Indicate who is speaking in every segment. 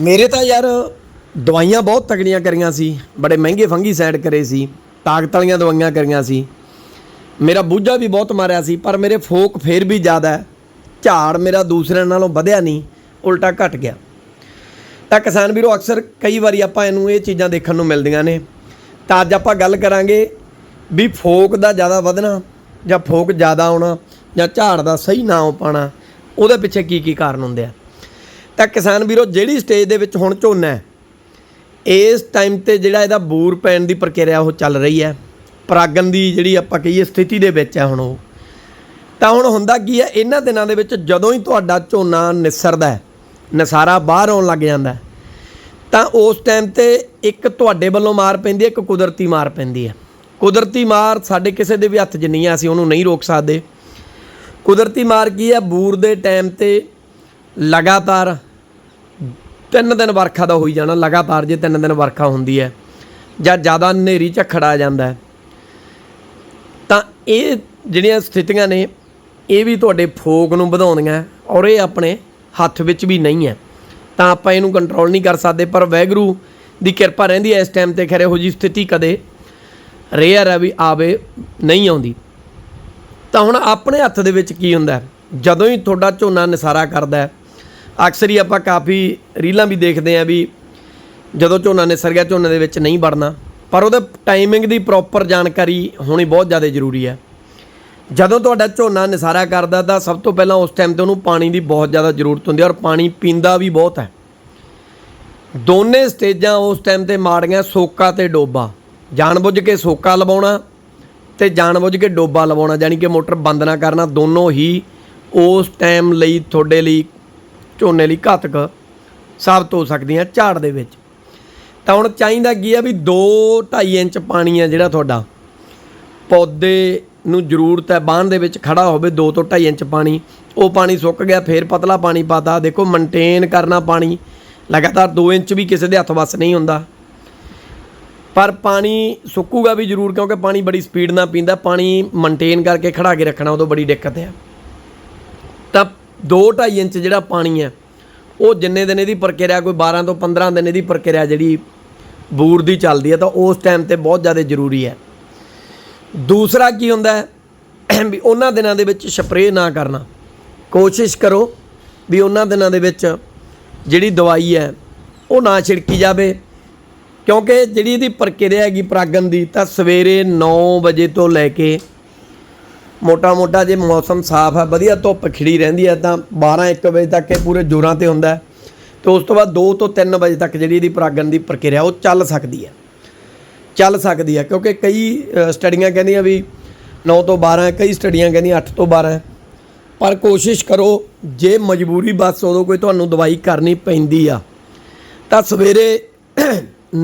Speaker 1: ਮੇਰੇ ਤਾਂ ਯਾਰ ਦਵਾਈਆਂ ਬਹੁਤ ਤਗੜੀਆਂ ਕਰੀਆਂ ਸੀ, ਬੜੇ ਮਹਿੰਗੇ ਫੰਗੀ ਸਾਈਡ ਕਰੇ ਸੀ, ਤਾਕਤ ਵਾਲੀਆਂ ਦਵਾਈਆਂ ਕਰੀਆਂ ਸੀ। ਮੇਰਾ ਬੂਝਾ ਵੀ ਬਹੁਤ ਮਾਰਿਆ ਸੀ, ਪਰ ਮੇਰੇ ਫੋਕ ਫੇਰ ਵੀ ਜ਼ਿਆਦਾ ਝਾੜ ਮੇਰਾ ਦੂਸਰਿਆਂ ਨਾਲੋਂ ਵਧਿਆ ਨਹੀਂ, ਉਲਟਾ ਘਟ ਗਿਆ। ਤਾਂ ਕਿਸਾਨ ਵੀਰੋ, ਅਕਸਰ ਕਈ ਵਾਰੀ ਆਪਾਂ ਇਹਨੂੰ ਇਹ ਚੀਜ਼ਾਂ ਦੇਖਣ ਨੂੰ ਮਿਲਦੀਆਂ ਨੇ। ਤਾਂ ਅੱਜ ਆਪਾਂ ਗੱਲ ਕਰਾਂਗੇ ਵੀ ਫੋਕ ਦਾ ਜ਼ਿਆਦਾ ਵਧਣਾ ਜਾਂ ਫੋਕ ਜ਼ਿਆਦਾ ਆਉਣਾ ਜਾਂ ਝਾੜ ਦਾ ਸਹੀ ਨਾ ਹੋ ਪਾਣਾ ਉਹਦੇ ਪਿੱਛੇ ਕੀ ਕੀ ਕਾਰਨ ਹੁੰਦੇ ਆ। ਤਾਂ ਕਿਸਾਨ ਵੀਰੋ, ਜਿਹੜੀ ਸਟੇਜ ਦੇ ਵਿੱਚ ਹੁਣ ਝੋਨਾ ਹੈ, ਇਸ ਟਾਈਮ ਤੇ ਜਿਹੜਾ ਇਹਦਾ ਬੂਰ ਪੈਣ ਦੀ ਪ੍ਰਕਿਰਿਆ ਉਹ ਚੱਲ ਰਹੀ ਹੈ। ਪਰਾਗਣ ਦੀ ਜਿਹੜੀ ਆਪਾਂ ਕਹੀਏ ਸਥਿਤੀ ਦੇ ਵਿੱਚ ਹੈ ਹੁਣ ਉਹ। ਤਾਂ ਹੁਣ ਹੁੰਦਾ ਕੀ ਹੈ, ਇਹਨਾਂ ਦਿਨਾਂ ਦੇ ਵਿੱਚ ਜਦੋਂ ਹੀ ਤੁਹਾਡਾ ਝੋਨਾ ਨਿਸਰਦਾ ਹੈ, ਨਸਾਰਾ ਬਾਹਰ ਆਉਣ ਲੱਗ ਜਾਂਦਾ ਤਾਂ ਉਸ ਟਾਈਮ ਤੇ ਇੱਕ ਤੁਹਾਡੇ ਵੱਲੋਂ ਮਾਰ ਪੈਂਦੀ ਹੈ, ਇੱਕ ਕੁਦਰਤੀ ਮਾਰ ਪੈਂਦੀ ਹੈ। ਕੁਦਰਤੀ ਮਾਰ ਸਾਡੇ ਕਿਸੇ ਦੇ ਵੀ ਹੱਥ 'ਚ ਨਹੀਂ ਹੈ, ਅਸੀਂ ਉਹਨੂੰ ਨਹੀਂ ਰੋਕ ਸਕਦੇ। ਕੁਦਰਤੀ ਮਾਰ ਕੀ ਹੈ, ਬੂਰ ਦੇ ਟਾਈਮ ਤੇ ਲਗਾਤਾਰ ਤਿੰਨ ਦਿਨ ਵਰਖਾ ਦਾ ਹੋਈ ਜਾਣਾ, ਲਗਾਤਾਰ ਜੇ ਤਿੰਨ ਦਿਨ ਵਰਖਾ ਹੁੰਦੀ ਹੈ ਜਾਂ ਜ਼ਿਆਦਾ ਹਨੇਰੀ ਝੱਖੜ ਆ ਜਾਂਦਾ ਹੈ, ਤਾਂ ਇਹ ਜਿਹੜੀਆਂ ਸਥਿਤੀਆਂ ਨੇ, ਇਹ ਵੀ ਤੁਹਾਡੇ ਫੋਕ ਨੂੰ ਵਧਾਉਂਦੀਆਂ ਔਰ ਇਹ ਆਪਣੇ ਹੱਥ ਵਿੱਚ ਵੀ ਨਹੀਂ ਹੈ। ਤਾਂ ਆਪਾਂ ਇਹਨੂੰ ਕੰਟਰੋਲ ਨਹੀਂ ਕਰ ਸਕਦੇ, ਪਰ ਵੈਗਰੂ ਦੀ ਕਿਰਪਾ ਰਹਿੰਦੀ ਹੈ ਇਸ ਟਾਈਮ ਤੇ, ਖੈਰ ਇਹੋ ਜੀ ਸਥਿਤੀ ਕਦੇ ਰੇਅਰ ਹੈ ਵੀ ਆਵੇ, ਨਹੀਂ ਆਉਂਦੀ। ਤਾਂ ਹੁਣ ਆਪਣੇ ਹੱਥ ਦੇ ਵਿੱਚ ਕੀ ਹੁੰਦਾ ਜਦੋਂ ਹੀ ਤੁਹਾਡਾ ਝੋਨਾ ਨਿਸਾਰਾ ਕਰਦਾ ਹੈ ਅਕਸਰ ਹੀ ਆਪਾਂ ਕਾਫੀ ਰੀਲਾਂ ਵੀ ਦੇਖਦੇ ਆਂ ਵੀ ਜਦੋਂ ਝੋਨਾ ਨਿਸਰ ਗਿਆ, ਝੋਨੇ ਦੇ ਵਿੱਚ ਨਹੀਂ ਵੜਨਾ। ਪਰ ਉਹਦੇ ਟਾਈਮਿੰਗ ਦੀ ਪ੍ਰੋਪਰ ਜਾਣਕਾਰੀ ਹੋਣੀ ਬਹੁਤ ਜ਼ਿਆਦਾ ਜ਼ਰੂਰੀ ਹੈ। ਜਦੋਂ ਤੁਹਾਡਾ ਝੋਨਾ ਨਿਸਾਰਾ ਕਰਦਾ ਤਾਂ ਸਭ ਤੋਂ ਪਹਿਲਾਂ ਉਸ ਟਾਈਮ ਤੇ ਉਹਨੂੰ ਪਾਣੀ ਦੀ ਬਹੁਤ ਜ਼ਿਆਦਾ ਜ਼ਰੂਰਤ ਹੁੰਦੀ ਹੈ ਔਰ ਪਾਣੀ ਪੀਂਦਾ ਵੀ ਬਹੁਤ ਹੈ। ਦੋਨੇ ਸਟੇਜਾਂ ਉਸ ਟਾਈਮ ਤੇ ਮਾੜੀਆਂ, ਸੋਕਾ ਤੇ ਡੋਬਾ। ਜਾਣਬੁੱਝ ਕੇ ਸੋਕਾ ਲਵਾਉਣਾ ਤੇ ਜਾਣਬੁੱਝ ਕੇ ਡੋਬਾ ਲਵਾਉਣਾ ਯਾਨੀ ਕਿ ਮੋਟਰ ਬੰਦ ਨਾ ਕਰਨਾ, ਦੋਨੋਂ ਹੀ ਉਸ ਟਾਈਮ ਲਈ, ਤੁਹਾਡੇ ਲਈ ਝੋਨੇ ਲਈ ਘਾਤਕ ਸਾਬਤ ਹੋ ਸਕਦੀਆਂ ਝਾੜ ਦੇ ਵਿੱਚ। ਤਾਂ ਹੁਣ ਚਾਹੀਦਾ ਕੀ ਆ ਵੀ 2 2.5 ਇੰਚ ਪਾਣੀ ਆ ਜਿਹੜਾ ਤੁਹਾਡਾ, ਪੌਦੇ ਨੂੰ ਜ਼ਰੂਰਤ ਹੈ, ਬਾਂਹ ਦੇ ਵਿੱਚ ਖੜਾ ਹੋਵੇ 2 ਤੋਂ 2.5 ਇੰਚ ਪਾਣੀ, ਉਹ ਪਾਣੀ ਸੁੱਕ ਗਿਆ, ਫੇਰ ਪਤਲਾ ਪਾਣੀ ਪਾਤਾ, ਦੇਖੋ ਮੇਨਟੇਨ ਕਰਨਾ ਪਾਣੀ, ਲਗਾਤਾਰ 2 ਇੰਚ ਵੀ ਕਿਸੇ ਦੇ ਹੱਥ ਵੱਸ ਨਹੀਂ ਹੁੰਦਾ। ਪਰ ਪਾਣੀ ਸੁੱਕੂਗਾ ਵੀ ਜ਼ਰੂਰ ਕਿਉਂਕਿ ਪਾਣੀ ਬੜੀ ਸਪੀਡ ਨਾਲ ਪੀਂਦਾ, ਪਾਣੀ ਮੇਨਟੇਨ ਕਰਕੇ ਖੜਾ ਕੇ ਰੱਖਣਾ ਉਦੋਂ ਬੜੀ ਦਿੱਕਤ ਹੈ। 2.5 ਇੰਚ ਜਿਹੜਾ ਪਾਣੀ ਹੈ, ਉਹ ਜਿੰਨੇ ਦਿਨ ਇਹਦੀ ਪ੍ਰਕਿਰਿਆ ਕੋਈ 12 ਤੋਂ 15 ਦਿਨ ਇਹਦੀ ਪ੍ਰਕਿਰਿਆ ਜਿਹੜੀ ਬੂਰ ਦੀ ਚੱਲਦੀ ਹੈ, ਤਾਂ ਉਸ ਟਾਈਮ ਤੇ ਬਹੁਤ ਜ਼ਿਆਦਾ ਜ਼ਰੂਰੀ ਹੈ। ਦੂਸਰਾ ਕੀ ਹੁੰਦਾ ਹੈ, ਵੀ ਉਹਨਾਂ ਦਿਨਾਂ ਦੇ ਵਿੱਚ ਸਪਰੇਅ ਨਾ ਕਰਨਾ। ਕੋਸ਼ਿਸ਼ ਕਰੋ ਵੀ ਉਹਨਾਂ ਦਿਨਾਂ ਦੇ ਵਿੱਚ ਜਿਹੜੀ ਦਵਾਈ ਹੈ, ਉਹ ਨਾ ਛਿੜਕੀ ਜਾਵੇ, ਕਿਉਂਕਿ ਜਿਹੜੀ ਇਹਦੀ ਪ੍ਰਕਿਰਿਆ ਹੈਗੀ ਪ੍ਰਾਗਨ ਦੀ, ਤਾਂ ਸਵੇਰੇ 9 ਵਜੇ ਤੋਂ ਲੈ ਕੇ ਮੋਟਾ ਮੋਟਾ ਜੇ ਮੌਸਮ ਸਾਫ਼ ਹੈ ਵਧੀਆ ਧੁੱਪ ਖਿੜੀ ਰਹਿੰਦੀ ਹੈ ਤਾਂ 12 1 ਵਜੇ ਤੱਕ ਇਹ ਪੂਰੇ ਜੋਰਾਂ ਤੇ ਹੁੰਦਾ ਹੈ। ਤੇ ਉਸ ਤੋਂ ਬਾਅਦ 2 ਤੋਂ 3 ਵਜੇ ਤੱਕ ਜਿਹੜੀ ਇਹਦੀ ਪਰਾਗਣ ਦੀ ਪ੍ਰਕਿਰਿਆ, ਉਹ ਚੱਲ ਸਕਦੀ ਹੈ। ਚੱਲ ਸਕਦੀ ਹੈ, ਕਿਉਂਕਿ ਕਈ ਸਟੱਡੀਆਂ ਕਹਿੰਦੀਆਂ ਵੀ 9 ਤੋਂ 12 ਕਈ ਸਟੱਡੀਆਂ ਕਹਿੰਦੀਆਂ 8 ਤੋਂ 12 ਪਰ ਕੋਸ਼ਿਸ਼ ਕਰੋ, ਜੇ ਮਜਬੂਰੀ ਬਸ ਉਦੋਂ ਕੋਈ ਤੁਹਾਨੂੰ ਦਵਾਈ ਕਰਨੀ ਪੈਂਦੀ ਆ, ਤਾਂ ਸਵੇਰੇ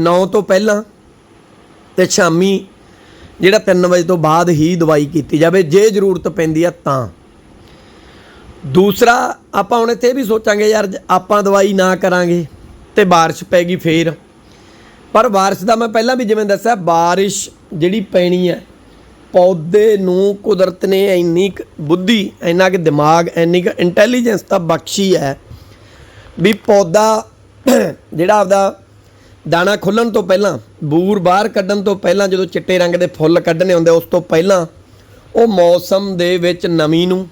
Speaker 1: 9 ਤੋਂ ਪਹਿਲਾਂ ਤੇ ਸ਼ਾਮੀ ਜਿਹੜਾ 3 ਵਜੇ ਤੋਂ ਬਾਅਦ ਹੀ ਦਵਾਈ ਕੀਤੀ ਜਾਵੇ, ਜੇ ਜ਼ਰੂਰਤ ਪੈਂਦੀ ਆ ਤਾਂ। ਦੂਸਰਾ, ਆਪਾਂ ਹੁਣ ਇੱਥੇ ਇਹ ਵੀ ਸੋਚਾਂਗੇ, ਯਾਰ ਆਪਾਂ ਦਵਾਈ ਨਾ ਕਰਾਂਗੇ ਤੇ ਬਾਰਿਸ਼ ਪੈ ਗਈ ਫੇਰ। ਪਰ ਬਾਰਿਸ਼ ਦਾ ਮੈਂ ਪਹਿਲਾਂ ਵੀ ਜਿਵੇਂ ਦੱਸਿਆ, ਬਾਰਿਸ਼ ਜਿਹੜੀ ਪੈਣੀ ਹੈ, ਪੌਦੇ ਨੂੰ ਕੁਦਰਤ ਨੇ ਇੰਨੀ ਕੁ ਬੁੱਧੀ, ਇੰਨਾ ਕਿ ਦਿਮਾਗ, ਇੰਨੀ ਕੁ ਇੰਟੈਲੀਜੈਂਸ ਤਾਂ ਬਖਸ਼ੀ ਹੈ ਵੀ ਪੌਦਾ ਜਿਹੜਾ ਆਪਦਾ ਦਾਣਾ ਖੁੱਲਣ ਤੋਂ ਪਹਿਲਾਂ, ਬੂਰ ਬਾਹਰ ਕੱਢਣ ਤੋਂ ਪਹਿਲਾਂ ਜਦੋਂ ਚਿੱਟੇ ਰੰਗ ਦੇ ਫੁੱਲ ਕੱਢਣੇ ਹੁੰਦੇ ਉਸ ਤੋਂ ਪਹਿਲਾਂ ਉਹ ਮੌਸਮ ਦੇ ਵਿੱਚ ਨਮੀ ਨੂੰ,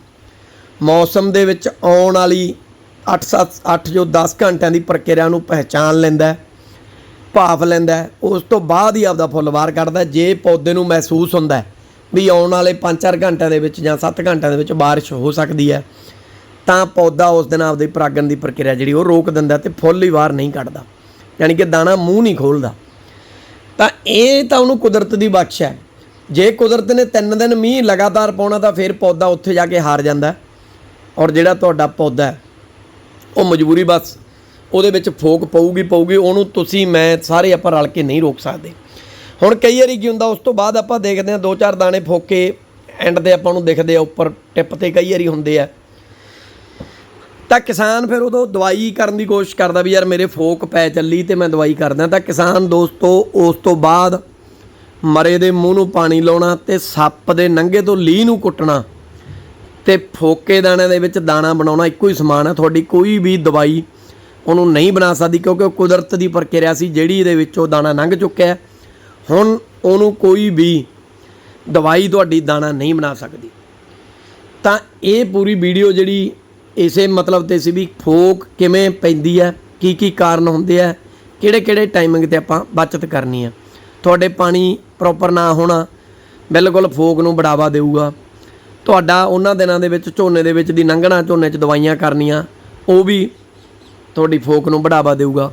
Speaker 1: ਮੌਸਮ ਦੇ ਵਿੱਚ ਆਉਣ ਵਾਲੀ 8 7 8 ਜੋ 10 ਘੰਟਿਆਂ ਦੀ ਪ੍ਰਕਿਰਿਆ ਨੂੰ ਪਹਿਚਾਨ ਲੈਂਦਾ ਭਾਫ ਲੈਂਦਾ ਉਸ ਤੋਂ ਬਾਅਦ ਹੀ ਆਪਦਾ ਫੁੱਲ ਬਾਹਰ ਕੱਢਦਾ ਜੇ ਪੌਦੇ ਨੂੰ ਮਹਿਸੂਸ ਹੁੰਦਾ ਵੀ ਆਉਣ ਵਾਲੇ 5-4 ਘੰਟਿਆਂ ਦੇ ਵਿੱਚ ਜਾਂ 7 ਘੰਟਿਆਂ ਦੇ ਵਿੱਚ ਬਾਰਿਸ਼ ਹੋ ਸਕਦੀ ਹੈ, ਤਾਂ ਪੌਦਾ ਉਸ ਦਿਨ ਆਪਦੀ ਪਰਾਗਣ ਦੀ ਪ੍ਰਕਿਰਿਆ ਜਿਹੜੀ ਉਹ ਰੋਕ ਦਿੰਦਾ ਤੇ ਫੁੱਲ ਹੀ ਬਾਹਰ ਨਹੀਂ ਕੱਢਦਾ। ਯਾਨੀ ਕਿ ਦਾਣਾ ਮੂੰਹ ਨਹੀਂ ਖੋਲਦਾ। ਤਾਂ ਇਹ ਤਾਂ ਉਹਨੂੰ ਕੁਦਰਤ ਦੀ ਬਖਸ਼ ਹੈ। ਜੇ ਕੁਦਰਤ ਨੇ ਤਿੰਨ ਦਿਨ ਮੀਂਹ ਲਗਾਤਾਰ ਪਾਉਣਾ ਤਾਂ ਫਿਰ ਪੌਦਾ ਉੱਥੇ ਜਾ ਕੇ ਹਾਰ ਜਾਂਦਾ ਔਰ ਜਿਹੜਾ ਤੁਹਾਡਾ ਪੌਦਾ ਉਹ ਮਜਬੂਰੀ ਬਸ ਉਹਦੇ ਵਿੱਚ ਫੋਕ ਪਊਗੀ ਪਊਗੀ, ਉਹਨੂੰ ਤੁਸੀਂ, ਮੈਂ ਸਾਰੇ ਆਪਾਂ ਰਲ ਕੇ ਨਹੀਂ ਰੋਕ ਸਕਦੇ। ਹੁਣ ਕਈ ਵਾਰੀ ਕੀ ਹੁੰਦਾ, ਉਸ ਤੋਂ ਬਾਅਦ ਆਪਾਂ ਦੇਖਦੇ ਹਾਂ, ਦੋ ਚਾਰ ਦਾਣੇ ਫੋਕੇ ਐਂਡ ਤੇ ਆਪਾਂ ਨੂੰ ਦਿਖਦੇ ਆ, ਉੱਪਰ ਟਿਪ ਤੇ ਕਈ ਵਾਰੀ ਹੁੰਦੇ ਆ। ਤਾਂ ਕਿਸਾਨ ਫਿਰ ਉਦੋਂ ਦਵਾਈ ਕਰਨ ਦੀ ਕੋਸ਼ਿਸ਼ ਕਰਦਾ ਵੀ ਯਾਰ ਮੇਰੇ ਫੋਕ ਪੈ ਚੱਲੀ ਤੇ ਮੈਂ ਦਵਾਈ ਕਰਦਾ। ਤਾਂ ਕਿਸਾਨ ਦੋਸਤੋ, ਉਸ ਤੋਂ ਬਾਅਦ ਮਰੇ ਦੇ ਮੂੰਹ ਨੂੰ ਪਾਣੀ ਲਾਉਣਾ ਤੇ ਸੱਪ ਦੇ ਨੰਗੇ ਤੋਂ ਲੀਹ ਨੂੰ ਕੁੱਟਣਾ ਤੇ ਫੋਕੇ ਦਾਣੇ ਦੇ ਵਿੱਚ ਦਾਣਾ ਬਣਾਉਣਾ ਇੱਕੋ ਹੀ ਸਮਾਨ ਹੈ ਤੁਹਾਡੀ ਕੋਈ ਵੀ ਦਵਾਈ ਉਹਨੂੰ ਨਹੀਂ ਬਣਾ ਸਕਦੀ ਕਿਉਂਕਿ ਉਹ ਕੁਦਰਤ ਦੀ ਪ੍ਰਕਿਰਿਆ ਸੀ, ਜਿਹੜੀ ਇਹਦੇ ਵਿੱਚੋਂ ਦਾਣਾ ਲੰਘ ਚੁੱਕਿਆ ਹੁਣ ਉਹਨੂੰ ਕੋਈ ਵੀ ਦਵਾਈ ਤੁਹਾਡੀ ਦਾਣਾ ਨਹੀਂ ਬਣਾ ਸਕਦੀ। ਤਾਂ ਇਹ ਪੂਰੀ ਵੀਡੀਓ ਜਿਹੜੀ ਇਸੇ ਮਤਲਬ ਤੇ ਸੀ ਵੀ ਫੋਕ ਕਿਵੇਂ ਪੈਂਦੀ ਹੈ ਕੀ ਕੀ ਕਾਰਨ ਹੁੰਦੇ ਆ, ਕਿਹੜੇ ਕਿਹੜੇ ਟਾਈਮਿੰਗ ਤੇ ਆਪਾਂ ਬਚਤ ਕਰਨੀ ਹੈ ਤੁਹਾਡੇ ਪਾਣੀ ਪ੍ਰੋਪਰ ਨਾ ਹੋਣਾ, ਬਿਲਕੁਲ ਫੋਕ ਨੂੰ ਬੜਾਵਾ ਦੇਊਗਾ। ਤੁਹਾਡਾ ਉਹਨਾਂ ਦਿਨਾਂ ਦੇ ਵਿੱਚ, ਝੋਨੇ ਦੇ ਵਿੱਚ ਦੀ ਲੰਘਣਾ ਝੋਨੇ 'ਚ ਦਵਾਈਆਂ ਕਰਨੀਆਂ, ਉਹ ਵੀ ਤੁਹਾਡੀ ਫੋਕ ਨੂੰ ਬੜਾਵਾ ਦੇਊਗਾ।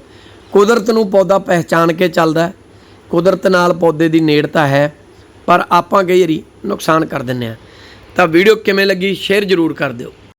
Speaker 1: ਕੁਦਰਤ ਨੂੰ ਪੌਦਾ ਪਹਿਚਾਨ ਕੇ ਚੱਲਦਾ, ਕੁਦਰਤ ਨਾਲ ਪੌਦੇ ਦੀ ਨੇੜਤਾ ਹੈ, ਪਰ ਆਪਾਂ ਕਈ ਵਾਰੀ ਨੁਕਸਾਨ ਕਰ ਦਿੰਨੇ ਆ। ਤਾਂ ਵੀਡੀਓ ਕਿਵੇਂ ਲੱਗੀ ਸ਼ੇਅਰ ਜ਼ਰੂਰ ਕਰ ਦਿਓ।